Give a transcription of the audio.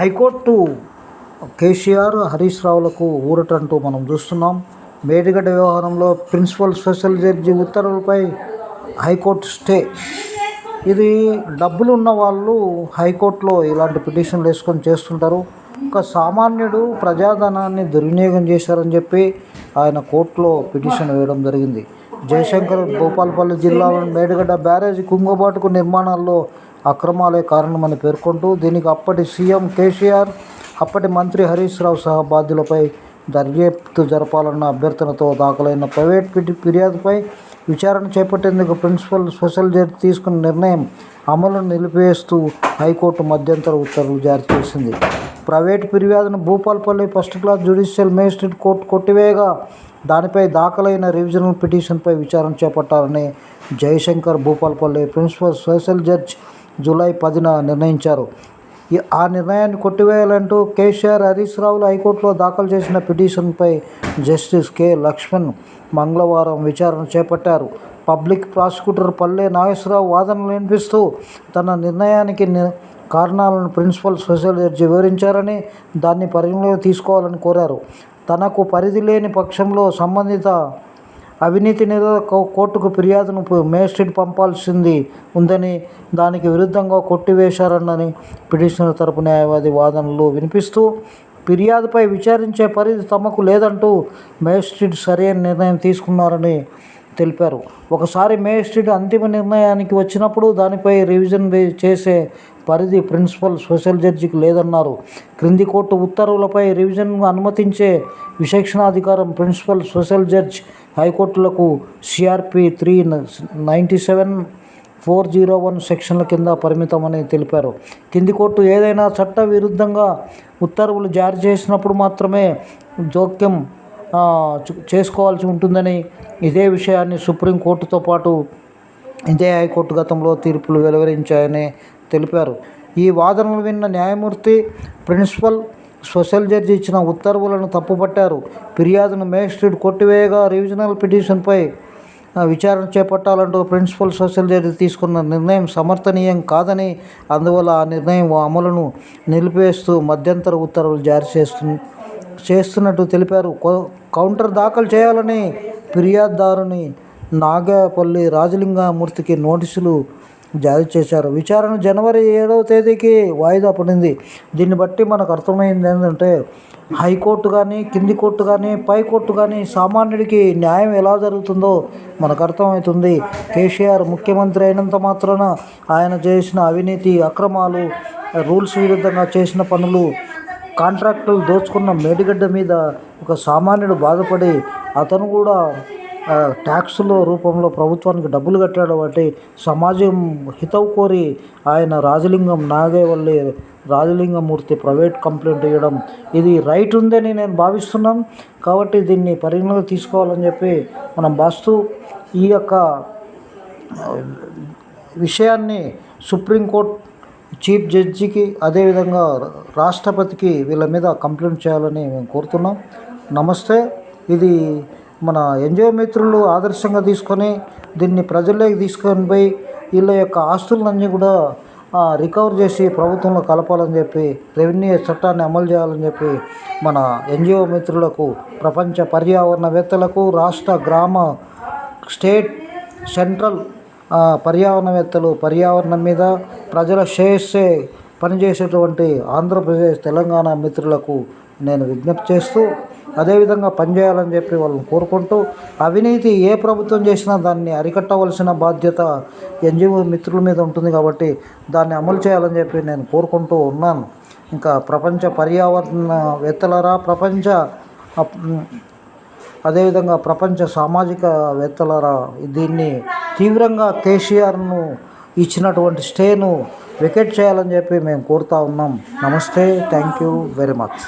High court KCR Harish రావులకు ఊరటంటూ మనం చూస్తున్నాం. మేడిగడ్డ వ్యవహారంలో ప్రిన్సిపల్ స్పెషల్ జడ్జి ఉత్తర్వులపై హైకోర్టు స్టే. ఇది డబ్బులు ఉన్న వాళ్ళు హైకోర్టులో ఇలాంటి పిటిషన్లు వేసుకొని చేస్తుంటారు. ఒక సామాన్యుడు ప్రజాధనాన్ని దుర్వినియోగం చేశారని చెప్పి ఆయన కోర్టులో పిటిషన్ వేయడం జరిగింది. జయశంకర్ భూపాలపల్లి జిల్లాలోని మేడిగడ్డ బ్యారేజ్ కుంగుబాటుకు నిర్మాణాల్లో అక్రమాలే కారణమని పేర్కొంటూ దీనికి అప్పటి సీఎం కేసీఆర్ అప్పటి మంత్రి హరీష్ రావు సహా బాధ్యులపై దర్యాప్తు జరపాలన్న అభ్యర్థనతో దాఖలైన ప్రైవేట్ పిటి ఫిర్యాదుపై విచారణ చేపట్టేందుకు ప్రిన్సిపల్ స్పెషల్ జడ్జి తీసుకున్న నిర్ణయం అమలును నిలిపివేస్తూ హైకోర్టు మధ్యంతర ఉత్తర్వులు జారీ చేసింది. ప్రైవేట్ ఫిర్యాదును Bhupalpally first class judicial magistrate court కొట్టివేయగా దానిపై దాఖలైన రివిజనల్ పిటిషన్పై విచారణ చేపట్టాలని Jayashankar Bhupalpally principal special judge July పదిన నిర్ణయించారు. ఆ నిర్ణయాన్ని కొట్టివేయాలంటూ కేసీఆర్ హరీష్ రావులు హైకోర్టులో దాఖలు చేసిన పిటిషన్పై జస్టిస్ కె. లక్ష్మణ్ మంగళవారం విచారణ చేపట్టారు. పబ్లిక్ ప్రాసిక్యూటర్ పల్లె నాగేశ్వరరావు వాదనలు వినిపిస్తూ తన నిర్ణయానికి ని- కారణాలను ప్రిన్సిపల్ స్పెషల్ జడ్జి వివరించారని దాన్ని పరిగణలోకి తీసుకోవాలని కోరారు. తనకు పరిధి లేని పక్షంలో సంబంధిత అవినీతి నిరోధక కోర్టుకు ఫిర్యాదును పు- మేజిస్ట్రేట్ పంపాల్సింది ఉందని దానికి విరుద్ధంగా కొట్టివేశారన్నని పిటిషనర్ తరపు న్యాయవాది వాదనలు వినిపిస్తూ ఫిర్యాదుపై విచారించే పరిధి తమకు లేదంటూ మేజిస్ట్రేట్ సరైన నిర్ణయం తీసుకున్నారని తెలిపారు. ఒకసారి మేజిస్ట్రేట్ అంతిమ నిర్ణయానికి వచ్చినప్పుడు దానిపై రివిజన్ చేసే పరిధి ప్రిన్సిపల్ స్పెషల్ జడ్జికి లేదన్నారు. క్రింది కోర్టు ఉత్తర్వులపై రివిజన్ అనుమతించే విశేషణాధికారం principal special judge హైకోర్టులకు CRP three ninety seven four zero one సెక్షన్ల కింద పరిమితమని తెలిపారు. కింది కోర్టు ఏదైనా చట్ట విరుద్ధంగా ఉత్తర్వులు జారీ చేసినప్పుడు మాత్రమే జోక్యం చేసుకోవాల్సి ఉంటుందని ఇదే విషయాన్ని సుప్రీంకోర్టుతో పాటు ఇదే హైకోర్టు గతంలో తీర్పులు వెలువరించాయని తెలిపారు. ఈ వాదనలు విన్న న్యాయమూర్తి ప్రిన్సిపల్ స్పెషల్ జడ్జి ఇచ్చిన ఉత్తర్వులను తప్పుపట్టారు. ఫిర్యాదును మేజిస్ట్రేట్ కొట్టివేయగా రివిజనల్ పిటిషన్పై విచారణ చేపట్టాలంటూ ప్రిన్సిపల్ స్పెషల్ జడ్జి తీసుకున్న నిర్ణయం సమర్థనీయం కాదని అందువల్ల ఆ నిర్ణయం అమలును నిలిపివేస్తూ మధ్యంతర ఉత్తర్వులు జారీ చేస్తుంది చేస్తున్నట్టు తెలిపారు. కౌ- కౌంటర్ దాఖలు చేయాలని ఫిర్యాదుదారుని నాగపల్లి రాజలింగమూర్తికి నోటీసులు జారీ చేశారు. విచారణ జనవరి ఏడవ తేదీకి వాయిదా పడింది. దీన్ని బట్టి మనకు అర్థమైంది ఏంటంటే హైకోర్టు కానీ కింది కోర్టు కానీ పై కోర్టు కానీ సామాన్యుడికి న్యాయం ఎలా జరుగుతుందో మనకు అర్థమవుతుంది. కేసీఆర్ ముఖ్యమంత్రి అయినంత మాత్రాన ఆయన చేసిన అవినీతి అక్రమాలు రూల్స్ విరుద్ధంగా చేసిన పనులు కాంట్రాక్టులు దోచుకున్న మేడిగడ్డ మీద ఒక సామాన్యుడు బాధపడి అతను కూడా ఆ, ట్యాక్సుల రూపంలో ప్రభుత్వానికి డబ్బులు కట్టాడు కాబట్టి సమాజం హితవు కోరి ఆయన రాజలింగం నాగేవల్లి రాజలింగమూర్తి ప్రైవేట్ కంప్లైంట్ ఇవ్వడం. ఇది రైట్ ఉందని నేను భావిస్తున్నాను కాబట్టి దీన్ని పరిగణలోకి తీసుకోవాలని చెప్పి మనం బాస్తు ఈ యొక్క విషయాన్ని సుప్రీంకోర్టు చీఫ్ జడ్జికి అదేవిధంగా రాష్ట్రపతికి వీళ్ళ మీద కంప్లైంట్ చేయాలని మేము కోరుతున్నాం. నమస్తే. ఇది మన ఎన్జిఓ మిత్రులు ఆదర్శంగా తీసుకొని దీన్ని ప్రజల్లోకి తీసుకొని పోయి వీళ్ళ యొక్క ఆస్తులన్నీ కూడా రికవర్ చేసి ప్రభుత్వంలో కలపాలని చెప్పి రెవెన్యూ చట్టాన్ని అమలు చేయాలని చెప్పి మన ఎన్జిఓ మిత్రులకు ప్రపంచ పర్యావరణవేత్తలకు రాష్ట్ర గ్రామ స్టేట్ సెంట్రల్ పర్యావరణవేత్తలు పర్యావరణం మీద ప్రజల శ్రేయస్సే పనిచేసేటువంటి ఆంధ్రప్రదేశ్ తెలంగాణ మిత్రులకు నేను విజ్ఞప్తి చేస్తూ అదేవిధంగా పనిచేయాలని చెప్పి వాళ్ళని కోరుకుంటూ అవినీతి ఏ ప్రభుత్వం చేసినా దాన్ని అరికట్టవలసిన బాధ్యత ఎన్జిఓ మిత్రుల మీద ఉంటుంది కాబట్టి దాన్ని అమలు చేయాలని చెప్పి నేను కోరుకుంటూ ఉన్నాను. ఇంకా ప్రపంచ పర్యావరణవేత్తలరా ప్రపంచ అదేవిధంగా ప్రపంచ సామాజికవేత్తలరా దీన్ని తీవ్రంగా కేసీఆర్ను ఇచ్చినటువంటి స్టేను వికెట్ చేయాలని చెప్పి మేము కోరుతా ఉన్నాం. నమస్తే. Thank you very much.